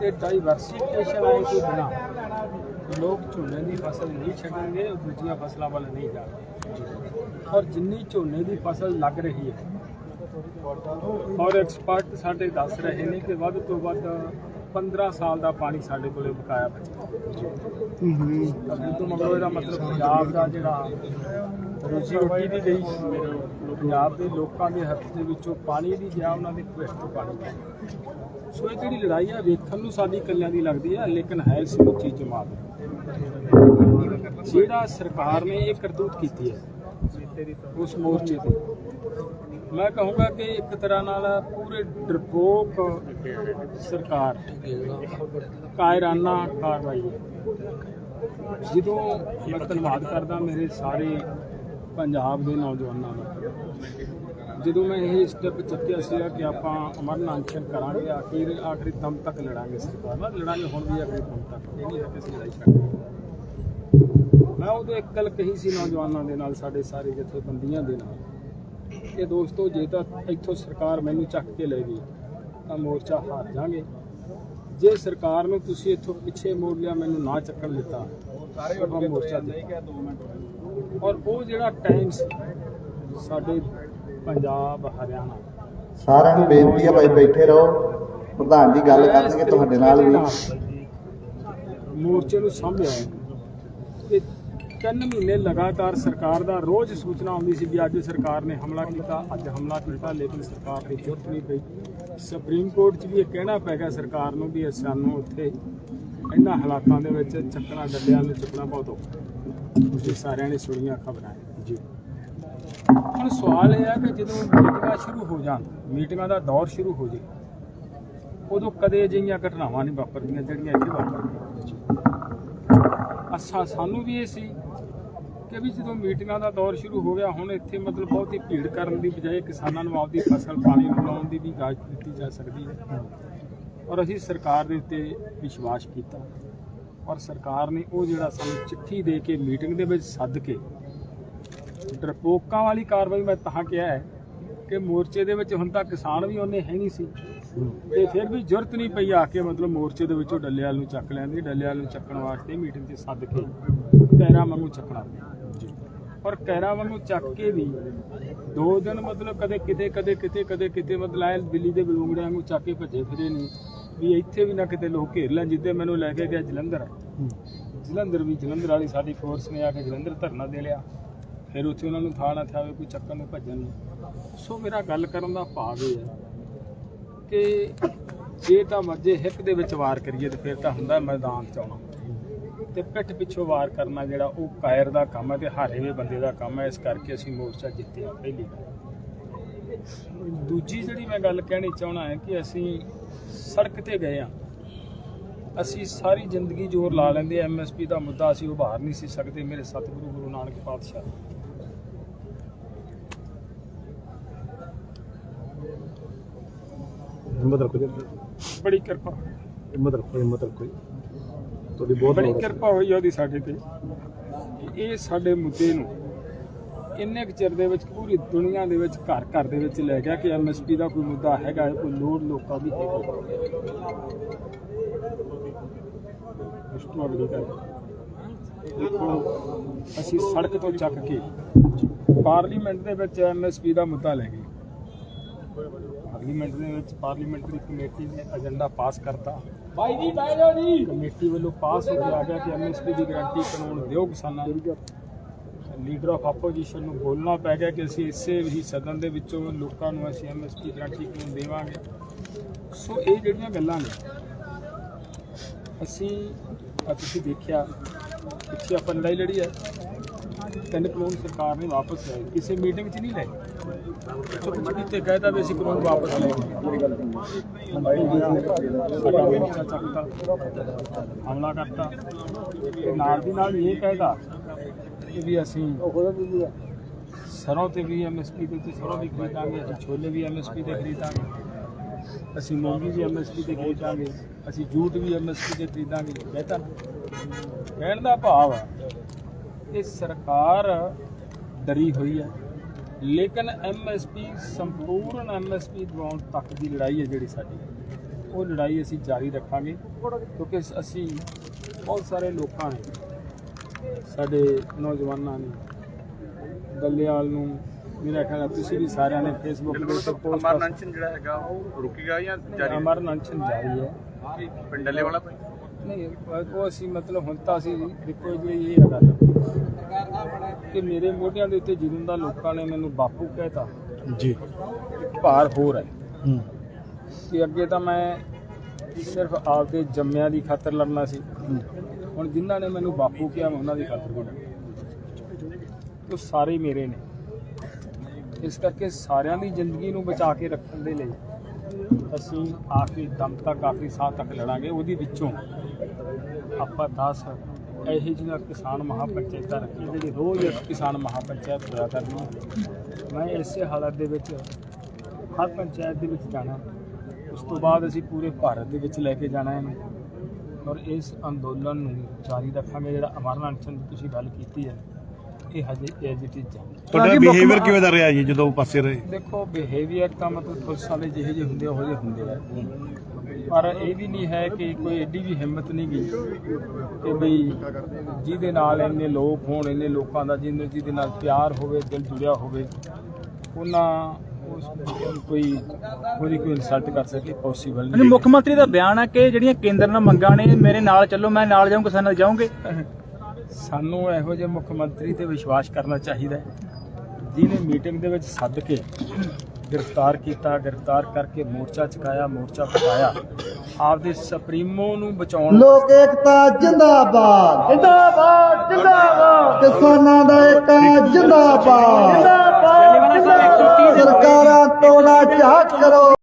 ਤੇ ਡਾਈਵਰਸਿਫਿਕੇਸ਼ਨ ਆਏ ਤੋਂ ਬਿਨਾ ਲੋਕ ਝੋਨੇ ਦੀ ਫਸਲ ਨਹੀਂ ਛੱਡਣਗੇ, ਉਹ ਦੂਜੀਆਂ ਫਸਲਾਂ ਵੱਲ ਨਹੀਂ ਜਾਣਗੇ। ਔਰ ਜਿੰਨੀ ਝੋਨੇ ਦੀ ਫਸਲ ਲੱਗ ਰਹੀ ਹੈ, ਔਰ ਐਕਸਪਰਟ ਸਾਡੇ ਦੱਸ ਰਹੇ ਨੇ ਕਿ ਵੱਧ ਤੋਂ ਵੱਧ 15 ਸਾਲ ਦਾ ਪਾਣੀ ਸਾਡੇ ਕੋਲੇ ਬਕਾਇਆ ਬਚਿਆ। ਇਹ ਤੋਂ ਮਗਰੋਂ ਇਹਦਾ ਮਤਲਬ ਪੰਜਾਬ ਦਾ ਜਿਹੜਾ ਰੋਜੀ ਰੋਟੀ ਦੀ ਗਈ ਪੰਜਾਬ ਦੇ ਲੋਕਾਂ ਦੇ ਹੱਥ ਦੇ ਵਿੱਚੋਂ ਪਾਣੀ ਦੀ ਗਿਆ ਉਹਨਾਂ ਦੇ ਭਵਿੱਖ ਪਾਣੀ ਸੋ ਇਹ ਜਿਹੜੀ ਲੜਾਈ ਹੈ ਵੇਖਣ ਨੂੰ ਸਾਡੀ ਇਕੱਲਿਆਂ ਦੀ ਲੱਗਦੀ ਹੈ ਲੇਕਿਨ ਹੈ ਸਮੁੱਚੀ ਜਮਾਤ ਜਿਹੜਾ ਸਰਕਾਰ ਨੇ ਇਹ ਕਰਤੂਤ ਕੀਤੀ ਹੈ, ਉਸ ਮੋਰਚੇ ਤੇ ਮੈਂ ਕਹੂੰਗਾ ਕਿ ਇੱਕ ਤਰ੍ਹਾਂ ਨਾਲ ਪੂਰੇ ਡਰਪੋਕ ਸਰਕਾਰ ਕਾਇਰਾਨਾ ਕਾਰਵਾਈ ਜਦੋਂ ਮੈਂ ਧੰਨਵਾਦ ਕਰਦਾ ਮੇਰੇ ਸਾਰੇ ਪੰਜਾਬ ਦੇ ਨੌਜਵਾਨਾਂ ਦਾ, ਜਦੋਂ ਮੈਂ ਇਹ ਸਟੈਪ ਚੱਕਿਆ ਸੀਗਾ ਕਿ ਆਪਾਂ ਅਮਰਨ ਅਨਸ਼ਨ ਕਰਾਂਗੇ, ਆਖਿਰ, ਆਖਰੀ ਦਮ ਤੱਕ ਲੜਾਂਗੇ ਸਰਕਾਰ ਨਾਲ, ਲੜਾਂਗੇ ਹੁਣ ਵੀ ਆਖਰੀ ਦਮ ਤੱਕ, ਇਹ ਨਹੀਂ ਹੈ ਕਿ ਅਸੀਂ ਲੜਾਈ ਛੱਡਾਂਗੇ ਮੈਂ ਉਦੋਂ ਇੱਕ ਗੱਲ ਕਹੀ ਸੀ ਨੌਜਵਾਨਾਂ ਦੇ ਨਾਲ, ਸਾਡੇ ਸਾਰੇ ਜਥੇਬੰਦੀਆਂ ਦੇ ਨਾਲ। ਕਿ ਦੋਸਤੋ ਜੇ ਤਾਂ ਇੱਥੋਂ ਸਰਕਾਰ ਮੈਨੂੰ ਚੱਕ ਕੇ ਲੈ ਗਈ ਤਾਂ ਮੋਰਚਾ ਹਾਰ ਜਾਾਂਗੇ ਜੇ ਸਰਕਾਰ ਨੂੰ ਤੁਸੀਂ ਇੱਥੋਂ ਪਿੱਛੇ ਮੋੜ ਲਿਆ ਮੈਨੂੰ ਨਾ ਚੱਕਣ ਦਿੱਤਾ ਸਾਰੇ ਮੋਰਚਾ ਦੇ ਔਰ ਉਹ ਜਿਹੜਾ ਟਾਈਮ ਸੀ ਸਾਡੇ ਪੰਜਾਬ ਹਰਿਆਣਾ। ਸਾਰਿਆਂ ਨੂੰ ਬੇਨਤੀ ਹੈ ਭਾਈ ਬੈਠੇ ਰਹੋ। ਪ੍ਰਧਾਨ ਜੀ ਗੱਲ ਕਰਨਗੇ ਤੁਹਾਡੇ ਨਾਲ ਵੀ। ਮੋਰਚੇ ਨੂੰ ਸਾਂਭਿਆ ਹੈ। ਤਿੰਨ ਮਹੀਨੇ ਲਗਾਤਾਰ ਸਰਕਾਰ ਦਾ ਰੋਜ਼ ਸੂਚਨਾ ਆਉਂਦੀ ਸੀ ਵੀ ਅੱਜ ਸਰਕਾਰ ਨੇ ਹਮਲਾ ਕੀਤਾ ਅੱਜ ਹਮਲਾ ਕੀਤਾ ਲੇਕਿਨ ਸਰਕਾਰ ਦੀ ਚੁੱਪ ਨਹੀਂ ਪਈ। ਸੁਪਰੀਮ ਕੋਰਟ 'ਚ ਵੀ ਇਹ ਕਹਿਣਾ ਪੈ ਗਿਆ ਸਰਕਾਰ ਨੂੰ ਵੀ ਸਾਨੂੰ ਉੱਥੇ ਇਹਨਾਂ ਹਾਲਾਤਾਂ ਦੇ ਵਿੱਚ ਚੱਕਣਾ ਡੱਡਿਆਂ ਨੂੰ ਚੁੱਕਣਾ ਬਹੁਤ ਔਖਾ ਤੁਸੀਂ ਸਾਰਿਆਂ ਨੇ ਸੁਣੀਆਂ ਖਬਰਾਂ ਜੀ। ਹੁਣ ਸਵਾਲ ਇਹ ਹੈ ਕਿ ਜਦੋਂ ਮੀਟਿੰਗਾਂ ਸ਼ੁਰੂ ਹੋ ਜਾਣ ਮੀਟਿੰਗਾਂ ਦਾ ਦੌਰ ਸ਼ੁਰੂ ਹੋ ਜੇ ਉਦੋਂ ਕਦੇ ਅਜਿਹੀਆਂ ਘਟਨਾਵਾਂ ਨਹੀਂ ਵਾਪਰਦੀਆਂ ਜਿਹੜੀਆਂ ਇੱਥੇ ਵਾਪਰਦੀਆਂ। ਅੱਛਾ ਸਾਨੂੰ ਵੀ ਇਹ ਸੀ ਕਿ ਵੀ ਜਦੋਂ ਮੀਟਿੰਗਾਂ ਦਾ ਦੌਰ ਸ਼ੁਰੂ ਹੋ ਗਿਆ, ਹੁਣ ਇੱਥੇ ਮਤਲਬ ਬਹੁਤ ਹੀ ਭੀੜ ਕਰਨ ਦੀ ਬਜਾਏ ਕਿਸਾਨਾਂ ਨੂੰ ਆਪਦੀ ਫਸਲ ਪਾਣੀ ਨੂੰ ਲਾਉਣ ਦੀ ਵੀ ਗਾਜ ਦਿੱਤੀ ਜਾ ਸਕਦੀ ਹੈ। ਔਰ ਅਸੀਂ ਸਰਕਾਰ ਦੇ ਉੱਤੇ ਵਿਸ਼ਵਾਸ ਕੀਤਾ। ਔਰ ਸਰਕਾਰ ਨੇ ਉਹ ਜਿਹੜਾ ਸਾਨੂੰ ਚਿੱਠੀ ਦੇ ਕੇ ਮੀਟਿੰਗ ਦੇ ਵਿੱਚ ਸੱਦ ਕੇ ਡਰਪੋਕਾਂ ਵਾਲੀ ਕਾਰਵਾਈ ਮੈਂ ਤਾਂ ਕਿਹਾ ਹੈ ਕਿ ਮੋਰਚੇ ਦੇ ਵਿੱਚ ਹੁਣ ਤਾਂ ਕਿਸਾਨ ਵੀ ਉਹਨੇ ਹੈ ਨਹੀਂ ਸੀ। ਤੇ ਫਿਰ ਵੀ ਜ਼ਰੂਰਤ ਨਹੀਂ ਪਈ ਆ ਕੇ ਮਤਲਬ ਮੋਰਚੇ ਦੇ ਵਿੱਚੋਂ ਡੱਲੇਵਾਲ ਨੂੰ ਚੱਕ ਲੈਂਦੇ ਡੱਲੇਵਾਲ ਨੂੰ ਚੱਕਣ ਵਾਸਤੇ ਮੀਟਿੰਗ 'ਚ ਸੱਦ ਕੇ ਕੈਰਾ ਵਾਂਗੂ ਚੱਕਣਾ। ਔਰ ਕੈਰਾ ਵਾਂਗੂ ਚੱਕ ਕੇ ਵੀ ਦੋ ਦਿਨ ਮਤਲਬ ਕਦੇ ਕਿਤੇ ਕਦੇ ਕਿਤੇ ਕਦੇ ਕਿਤੇ ਮਤਲਬ ਆਏ ਦਿੱਲੀ ਦੇ ਬਲੂੰਗੜਿਆਂ ਵਾਂਗੂ ਚੱਕ ਕੇ ਭੱਜੇ ਫਿਰੇ ਨੇ ਵੀ ਇੱਥੇ ਵੀ ਨਾ ਕਿਤੇ ਲੋਕ ਘੇਰ ਲੈਣ ਜਿੱਦੇ ਮੈਨੂੰ ਲੈ ਕੇ ਗਿਆ ਜਲੰਧਰ। ਜਲੰਧਰ ਵੀ ਜਲੰਧਰ ਵਾਲੀ ਸਾਡੀ ਫੋਰਸ ਨੇ ਆ ਕੇ ਜਲੰਧਰ ਧਰਨਾ ਦੇ ਲਿਆ। ਫਿਰ ਉੱਥੇ ਉਹਨਾਂ ਨੂੰ ਥਾਂ ਨਾ ਥਾਵੇ ਕੋਈ ਚੱਕਰ ਨੂੰ ਭੱਜਣ ਨੂੰ। ਸੋ ਮੇਰਾ ਗੱਲ ਕਰਨ ਦਾ ਭਾਵ ਇਹ ਹੈ ਕਿ ਜੇ ਤਾਂ ਮੱਜੇ ਹਿੱਕ ਦੇ ਵਿੱਚ ਵਾਰ ਕਰੀਏ ਤੇ ਫਿਰ ਤਾਂ ਹੁੰਦਾ ਮੈਦਾਨ ਚ ਆਉਣਾ। ਤੇ ਪਿੱਠ ਪਿੱਛੋਂ ਵਾਰ ਕਰਨਾ ਜਿਹੜਾ ਉਹ ਕਾਇਰ ਦਾ ਕੰਮ ਹੈ ਤੇ ਹਾਰੇ ਹੋਏ ਬੰਦੇ ਦਾ ਕੰਮ ਹੈ ਇਸ ਕਰਕੇ ਅਸੀਂ ਮੋਰਚਾ ਜਿੱਤਿਆ ਪਹਿਲੀ ਗੱਲ ਦੂਜੀ ਜਿਹੜੀ ਮੈਂ ਗੱਲ ਕਹਿਣੀ ਚਾਹਣਾ ਹੈ ਕਿ ਅਸੀਂ ਸੜਕ ਤੇ ਗਏ ਆ ਅਸੀਂ ਸਾਰੀ ਜ਼ਿੰਦਗੀ ਜ਼ੋਰ ਲਾ ਲੈਂਦੇ ਐਮਐਸਪੀ ਦਾ ਮੁੱਦਾ ਅਸੀਂ ਉਭਾਰ ਨਹੀਂ ਸੀ ਸਕਦੇ ਮੇਰੇ ਸਤਿਗੁਰੂ ਗੁਰੂ ਨਾਨਕ ਪਾਤਸ਼ਾਹ। ਹਿੰਮਤ ਰੱਖੋ ਜੀ। ਬੜੀ ਕਿਰਪਾ। ਹਿੰਮਤ ਰੱਖੋ ਹਿੰਮਤ ਰੱਖੋ ਤੁਹਾਡੀ ਬਹੁਤ ਬੜੀ। ਕਿਰਪਾ ਹੋਈ ਉਹਦੀ ਸਾਡੇ ਤੇ। ਇਹ ਸਾਡੇ ਮੁੱਦੇ ਨੂੰ ਇੰਨੇ ਕੁ ਚਿਰ ਦੇ ਵਿੱਚ ਪੂਰੀ ਦੁਨੀਆ ਦੇ ਵਿੱਚ ਘਰ ਘਰ ਦੇ ਵਿੱਚ ਲੈ ਗਿਆ ਕਿ ਐਮਐਸਪੀ ਦਾ ਕੋਈ ਮੁੱਦਾ ਹੈਗਾ ਹੈ, ਕੋਈ ਲੋੜ ਲੋਕਾਂ ਦੀ ਹੈਗੀ। ਅਸੀਂ ਸੜਕ ਤੋਂ ਚੱਕ ਕੇ ਪਾਰਲੀਮੈਂਟ ਦੇ ਵਿੱਚ ਐਮਐਸਪੀ ਦਾ ਮੁੱਦਾ ਲੈ ਗਏ। ਪਾਰਲੀਮੈਂਟ ਦੇ ਵਿੱਚ ਪਾਰਲੀਮੈਂਟਰੀ ਕਮੇਟੀ ਨੇ ਏਜੰਡਾ ਪਾਸ ਕਰਤਾ। ਭਾਈ ਜੀ, ਬਹਿ ਜਾਓ ਜੀ। ਕਮੇਟੀ ਵੱਲੋਂ ਪਾਸ ਹੋ ਗਿਆ ਆ ਗਿਆ ਕਿ ਐਮਐਸਪੀ ਦੀ ਗਾਰੰਟੀ ਕਾਨੂੰਨ ਦਿਓ ਕਿਸਾਨਾਂ ਨੂੰ। ਲੀਡਰ ਆਫ ਆਪੋਜੀਸ਼ਨ ਨੂੰ ਬੋਲਣਾ ਪੈ ਗਿਆ ਕਿ ਅਸੀਂ ਇਸੇ ਹੀ ਸਦਨ ਦੇ ਵਿੱਚੋਂ ਲੋਕਾਂ ਨੂੰ ਅਸੀਂ ਐਮਐਸਪੀ ਗਾਰੰਟੀ ਕਾਨੂੰਨ ਦੇਵਾਂਗੇ। ਸੋ ਇਹ ਜਿਹੜੀਆਂ ਗੱਲਾਂ ਨੇ, ਅਸੀਂ ਆ ਤੁਸੀਂ ਦੇਖਿਆ, ਪਿੱਛੇ ਆਪਾਂ ਲੜਾਈ ਲੜੀ ਹੈ। ਤਿੰਨ ਕਾਨੂੰਨ ਸਰਕਾਰ ਨੇ ਵਾਪਸ ਲਏ ਕਿਸੇ ਮੀਟਿੰਗ 'ਚ ਨਹੀਂ ਲਏ। ਚੁੱਪ ਚੁਪੀਤੇ ਕਹਿਤਾ ਵੀ ਅਸੀਂ ਕਾਨੂੰਨ ਵਾਪਸ ਲੈ ਹਮਲਾ ਕਰਤਾ। ਤੇ ਨਾਲ ਦੀ ਨਾਲ ਇਹ ਕਹਿਦਾ ਕਿ ਵੀ ਅਸੀਂ ਸਰੋਂ ਤੇ ਵੀ ਐਮਐਸਪੀ ਦੇ ਸਰੋਂ ਵੀ ਖਰੀਦਾਂਗੇ, ਅਸੀਂ ਛੋਲੇ ਵੀ ਐਮਐਸਪੀ ਤੇ ਖਰੀਦਾਂਗੇ, ਅਸੀਂ ਮੂੰਗੀ ਵੀ ਐਮਐਸਪੀ ਤੇ ਖਰੀਦਾਂਗੇ, ਅਸੀਂ ਜੂਟ ਵੀ ਐਮਐਸਪੀ ਤੇ ਖਰੀਦਾਂਗੇ। ਕਹਤਾ ਕਹਿਣ ਦਾ ਭਾਵ ਹੈ ਇਹ ਸਰਕਾਰ ਡਰੀ ਹੋਈ ਹੈ ਲੇਕਿਨ ਐਮਐਸਪੀ ਸੰਪੂਰਨ ਐਮਐਸਪੀ ਦਿਵਾਉਣ ਤੱਕ ਦੀ ਲੜਾਈ ਹੈ ਜਿਹੜੀ ਸਾਡੀ। ਉਹ ਲੜਾਈ ਅਸੀਂ ਜਾਰੀ ਰੱਖਾਂਗੇ ਕਿਉਂਕਿ ਅਸੀਂ ਬਹੁਤ ਸਾਰੇ ਲੋਕਾਂ ਨੇ ਸਾਡੇ ਨੌਜਵਾਨਾਂ ਨੇ ਦੱਲੇਵਾਲ ਨੂੰ ਮੇਰਾ ਖਿਆਲ ਹੈ ਤੁਸੀਂ ਵੀ ਸਾਰਿਆਂ ਨੇ ਫੇਸਬੁੱਕ ਉੱਤੇ ਪੋਸਟ ਅਮਰ ਨੰਚਨ ਜਿਹੜਾ ਹੈਗਾ ਉਹ ਰੁਕੇਗਾ ਜਾਂ ਜਾਰੀ ਅਮਰ ਨੰਚਨ ਜਾਰੀ ਹੈ। ਪਿੰਡ ਡੱਲੇ ਵਾਲਾ ਤੋਂ ਨਹੀਂ ਉਹ ਅਸੀਂ ਮਤਲਬ ਹੁਣ ਤਾਂ ਅਸੀਂ ਦੇਖੋ ਜੀ ਇਹ ਹੈਗਾ ਕਿ ਮੇਰੇ ਮੋਢਿਆਂ ਦੇ ਉੱਤੇ ਜਦੋਂ ਦਾ ਲੋਕਾਂ ਨੇ ਮੈਨੂੰ ਬਾਪੂ ਕਹਿਤਾ। ਜੀ। ਭਾਰ ਹੋਰ ਹੈ। ਹੂੰ। ਕਿ ਅੱਗੇ ਤਾਂ ਮੈਂ ਸਿਰਫ ਆਪਦੇ ਜੰਮਿਆਂ ਦੀ ਖਾਤਰ ਲੜਨਾ ਸੀ। ਹੁਣ ਜਿਨ੍ਹਾਂ ਨੇ ਮੈਨੂੰ ਬਾਪੂ ਕਿਹਾ ਮੈਂ ਉਹਨਾਂ ਦੀ ਖਾਤਰ ਵੀ ਲੜਨਾ। ਉਹ ਸਾਰੇ ਮੇਰੇ ਨੇ। ਇਸ ਕਰਕੇ ਸਾਰਿਆਂ ਦੀ ਜ਼ਿੰਦਗੀ ਨੂੰ ਬਚਾ ਕੇ ਰੱਖਣ ਦੇ ਲਈ ਅਸੀਂ ਆਖਰੀ ਦਮ ਤੱਕ ਆਖਰੀ ਸਾਹ ਤੱਕ ਲੜਾਂਗੇ। ਉਹਦੇ ਵਿੱਚੋਂ ਆਪਾਂ 10 ਇਹੋ ਜਿਹੀਆਂ ਕਿਸਾਨ ਮਹਾਪੰਚਾਇਤਾਂ ਰੱਖੀ ਜਿਹੜੀ ਰੋਜ਼ ਇੱਕ ਕਿਸਾਨ ਮਹਾਪੰਚਾਇਤ ਹੋਇਆ ਕਰਨੀ ਮੈਂ ਇਸੇ ਹਾਲਤ ਦੇ ਵਿੱਚ ਹਰ ਪੰਚਾਇਤ ਦੇ ਵਿੱਚ ਜਾਣਾ। ਉਸ ਤੋਂ ਬਾਅਦ ਅਸੀਂ ਪੂਰੇ ਭਾਰਤ ਦੇ ਵਿੱਚ ਲੈ ਕੇ ਜਾਣਾ ਇਹਨੂੰ। ਔਰ ਇਸ ਅੰਦੋਲਨ ਨੂੰ ਜਾਰੀ ਰੱਖਾਂਗੇ ਜਿਹੜਾ ਅਮਰਨ ਅਨਸ਼ਨ ਦੀ ਤੁਸੀਂ ਗੱਲ ਕੀਤੀ ਹੈ। ਇਹ ਹਜੇ ਐਜ਼ ਇਟ ਇਜ਼ ਜਾਰੀ ਤੁਹਾਡਾ ਬਿਹੇਵੀਅਰ ਕਿਵੇਂ ਦਾ ਰਿਹਾ ਜੀ ਜਦੋਂ ਪਾਸੇ ਰਹੇ? ਦੇਖੋ ਬਿਹੇਵੀਅਰ ਤਾਂ ਮਤਲਬ ਪੁਲਿਸ ਵਾਲੇ ਜਿਹੇ ਜਿਹੇ ਹੁੰਦੇ ਆ, ਉਹੋ ਜਿਹੇ ਹੁੰਦੇ ਆ। ਪਰ ਇਹ ਵੀ ਨਹੀਂ ਹੈ ਕਿ ਕੋਈ ਐਡੀ ਵੀ ਹਿੰਮਤ ਨਹੀਂ ਗਈ ਕਿ ਬਈ ਜਿਹਦੇ ਨਾਲ ਇੰਨੇ ਲੋਕ ਹੋਣ ਇੰਨੇ ਲੋਕਾਂ ਦਾ ਜਿਹਨੇ ਜਿਹਦੇ ਨਾਲ ਪਿਆਰ ਹੋਵੇ ਦਿਲ ਜੁੜਿਆ ਹੋਵੇ ਉਹਨਾਂ ਉਸ ਕੋਈ ਉਹਦੀ ਕੋਈ ਇਨਸਲਟ ਕਰ ਸਕੇ ਪੋਸੀਬਲ ਨਹੀਂ ਮੁੱਖ ਮੰਤਰੀ ਦਾ ਬਿਆਨ ਹੈ ਕਿ ਜਿਹੜੀਆਂ ਕੇਂਦਰ ਨਾਲ ਮੰਗਾਂ ਨੇ ਮੇਰੇ ਨਾਲ ਚੱਲੋ ਮੈਂ ਨਾਲ ਜਾਊਂ ਕਿਸਾਨਾਂ ਨਾਲ ਜਾਓਗੇ ਸਾਨੂੰ ਇਹੋ ਜਿਹੇ ਮੁੱਖ ਮੰਤਰੀ ਤੇ ਵਿਸ਼ਵਾਸ ਕਰਨਾ ਚਾਹੀਦਾ ਜਿਹਨੇ ਮੀਟਿੰਗ ਦੇ ਵਿੱਚ ਸੱਦ ਕੇ ਗ੍ਰਿਫਤਾਰ ਕੀਤਾ ਗ੍ਰਿਫਤਾਰ ਕਰਕੇ ਮੋਰਚਾ ਚੁਕਾਇਆ ਮੋਰਚਾ ਫਟਾਇਆ ਆਪਦੇ ਸੁਪਰੀਮੋ ਨੂੰ ਬਚਾਉਣ ਲੋਕ ਏਕਤਾ ਜਿੰਦਾਬਾਦ। ਜਿੰਦਾਬਾਦ ਜਿੰਦਾਬਾਦ। ਕਿਸਾਨਾਂ ਦਾ ਏਕਾ ਜਿੰਦਾਬਾਦ। ਜਿੰਦਾਬਾਦ ਸਰਕਾਰਾਂ ਤੋੜਾ ਝਾਕ ਕਰੋ।